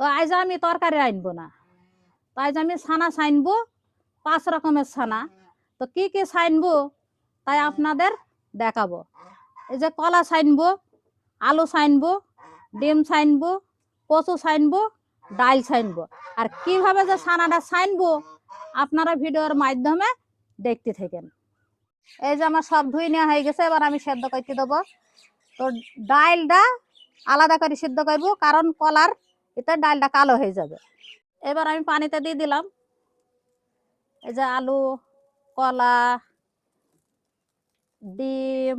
তো আজ আমি তরকারি আনব না। তো আজ আমি ছানা ছাইনবো পাঁচ রকমের ছানা। তো কি কি ছাইনবো তাই আপনাদের দেখাবো। এই যে কলা ছাইনবো আলু ছাইনবো ডিম ছাইনবো কচু ছাইনবো ডাল ছাইনবো আর কীভাবে যে ছানাটা ছাইনবো আপনারা ভিডিওর মাধ্যমে দেখতে থাকেন। এই যে আমার সব ধুই নেওয়া হয়ে গেছে, এবার আমি সেদ্ধ করতে দেবো। তো ডালটা আলাদা করে সিদ্ধ করব, কারণ কলার এতে ডালটা কালো হয়ে যাবে। এবার আমি পানিতে দিয়ে দিলাম। এই যে আলু, কলা, ডিম,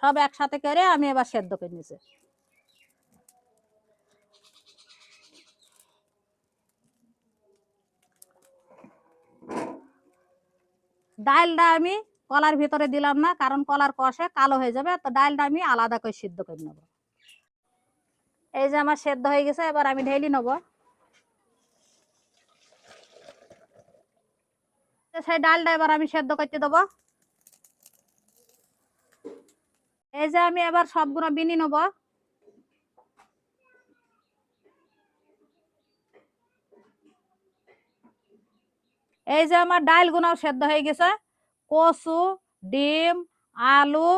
সব একসাথে করে আমি এবার সেদ্ধ করে নিয়েছি। ডালটা আমি কলার ভিতরে দিলাম না, কারণ কলার কষে কালো হয়ে যাবে, তো ডালটা আমি আলাদা করে সিদ্ধ করে নেব। এই যে আমার সেদ্ধ হয়ে গেছে, এবার আমি ঢেলি নেব। সেই ডালটা এবার আমি সেদ্ধ করতে দেবো। এই যে আমি এবার সবগুলো বিনি নেব। এই যে আমার ডাল গুনাও সেদ্ধ হয়ে গেছে। কচু, ডিম, আলু,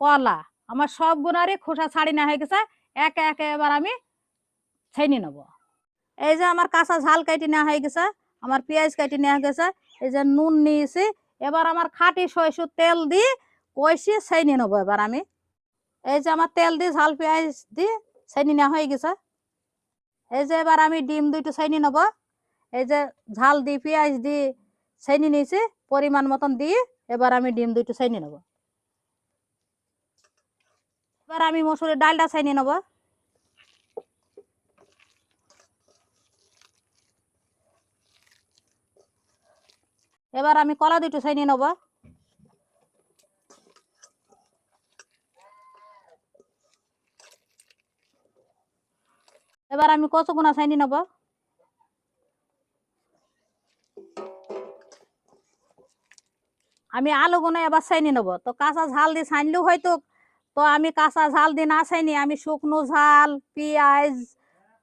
কলা, আমার সব গুণারই খোসা ছাড়ি না হয়ে গেছে। একে একে এবার আমি ছেনি নেব। এই যে আমার কাঁচা ঝাল কেটে নেওয়া হয়ে গেছে, আমার পেঁয়াজ কেটে নেওয়া গেছে, এই যে নুন নিয়েছি, এবার আমার খাঁটি সরষের তেল দিয়ে কষি ছেনি নেব এবার আমি। এই যে আমার তেল দিয়ে ঝাল পেঁয়াজ দিয়ে ছেনি নেওয়া হয়ে গেছে। এই যে এবার আমি ডিম দুইটো ছেনি নেব। এই যে ঝাল দিয়ে পেঁয়াজ দিয়ে ছেনি নিয়েছি, পরিমাণ মতন দিয়ে এবার আমি ডিম দুইটো ছেনি নেব। এবার আমি মসুরের ডালটা ছেনি নেব। এবার আমি কলা দুটো ছেনি নেব। এবার আমি কচুগুনা ছেনি নেব। আমি আলু গুনে এবার ছাইনি নেব। তো কাঁচা ঝাল দিয়ে ছাইনলেও হয়তো তো আমি কাঁচা ঝাল দিন না ছাইনি আমি শুকনো ঝাল, পেঁয়াজ,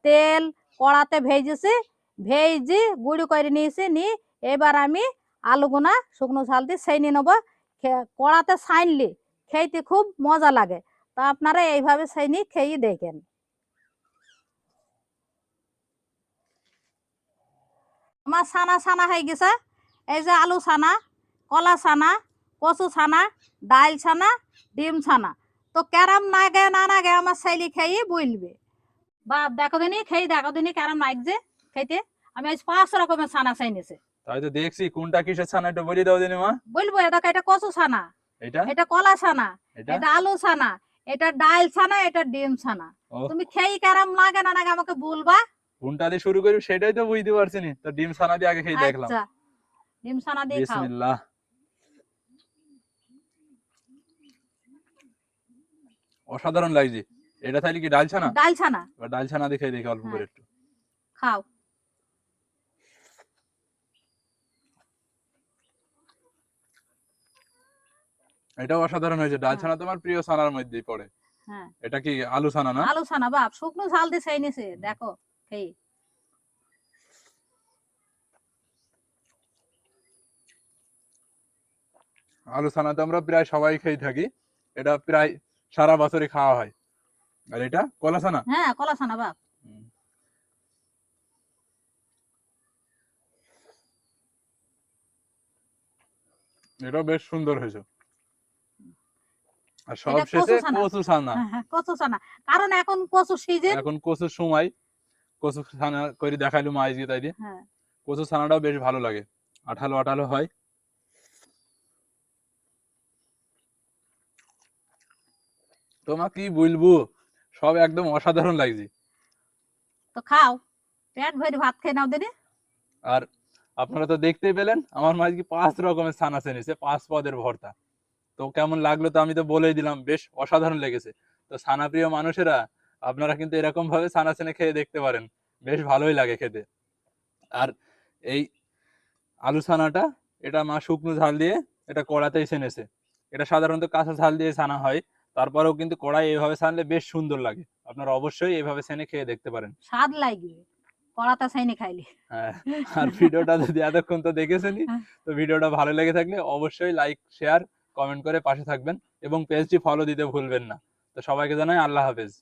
তেল কড়াতে ভেজেছি, ভেজি গুঁড়ো করে নিয়েছি নি এবার আমি আলুগুনা শুকনো ঝাল দিয়ে ছাইনি নেব। খে- কড়াতে সাইনলি খেতে খুব মজা লাগে। তো আপনারা এইভাবে ছাইনি খেয়ে দেখেন। আমার ছানা ছানা হয়ে গেছে। এই যে আলু ছানা, কলা ছানা, কচু ছানা ডাল ছানা, ডিম ছানা। তো ক্যারাম না গে না না গে আমার ছেলে খেয়ে বলবে বাপ দেখো দিনই খেয়ে দেখো দিনই ক্যারাম নাইকছে খেতে। আমি আজ পাঁচ রকমের ছানা চাইনিছে তাই তো দেখছি কোনটা কিসের ছানা একটু বলে দাও দিনি মা। বলব এটা এটা কচু ছানা। এটা? এটা কলা ছানা। এটা? এটা আলু ছানা। এটা ডাল ছানা এটা ডিম ছানা। তুমি খেয়ে ক্যারাম লাগে না নাগে আমাকে বলবা। কোনটা দিয়ে শুরু করি সেটাই তো বুঝতে পারছি না। তো ডিম ছানা দিয়ে আগে খেয়ে দেখলাম। আচ্ছা। ডিম ছানা দিয়ে খাও। বিসমিল্লাহ। অসাধারণ লাগছে। এটা তাহলে কি ডাল ছানা ডাল ছানা ডাল ছানা দিয়ে খেয়ে দেখি অল্প করে হ্যাঁ। একটু। খাও। এটাও অসাধারণ হয়েছে। ডাল হ্যাঁ। ছানা তোমার প্রিয় ছানার মধ্যেই পড়ে। হ্যাঁ। এটা কি আলু ছানা না? আলু ছানা বাপ শুকনো ঝাল দিয়ে সেই নিছে। দেখো খেয়ে। আলু ছানা তো আমরা প্রায় সবাই খেয়ে থাকি। এটা প্রায় সারা বছরই খাওয়া হয়। আর এটা কলা ছানা হ্যাঁ কলা ছানা বাপ। এটাও বেশ সুন্দর হয়েছে। আর সব এটা কচু শেষে ছানা। কচু ছানা হ্যাঁ, হ্যাঁ, কারণ এখন কচু সিজন এখন কচুর সময় কচু ছানা করে দেখাইলো মা আজকে তাই দিয়ে। হ্যাঁ। কচু ছানাটাও বেশ ভালো লাগে। আঠালো আঠালো হয়। তোমা কি বলব সব একদম অসাধারণ লাগছে। তো খাও পেট ভরে ভাত খেয়ে নাও দিনে। আর আপনারা তো দেখতেই পেলেন আমার মা আজকে পাঁচ রকমের ছানা চেনেছে পাঁচ পদের ভর্তা। তো কেমন লাগল তো আমি তো বলেই দিলাম বেশ অসাধারণ লেগেছে। তো ছানা প্রিয় মানুষেরা আপনারা কিন্তু এরকম ভাবে ছানা চেনে খেয়ে দেখতে পারেন বেশ ভালোই লাগে খেতে। আর এই আলু ছানাটা এটা মা শুকনো ঝাল দিয়ে এটা কড়াতেই ছেনেছে এটা সাধারণত কাঁচা ঝাল দিয়ে ছানা হয় তারপরেও কিন্তু কড়াই এইভাবে ছানলে বেশ সুন্দর লাগে। আপনারা অবশ্যই এভাবে ছেনে খেয়ে দেখতে পারেন। স্বাদ লাগবে। কড়াটা সাইনে খাইলে। হ্যাঁ আর ভিডিওটা যদি এতক্ষণ তো দেখেছেনই তো ভিডিওটা ভালো লেগে থাকলে অবশ্যই লাইক শেয়ার কমেন্ট করে পাশে থাকবেন এবং পেজটি ফলো দিতে ভুলবেন না। তো সবাইকে জানাই আল্লাহ হাফেজ।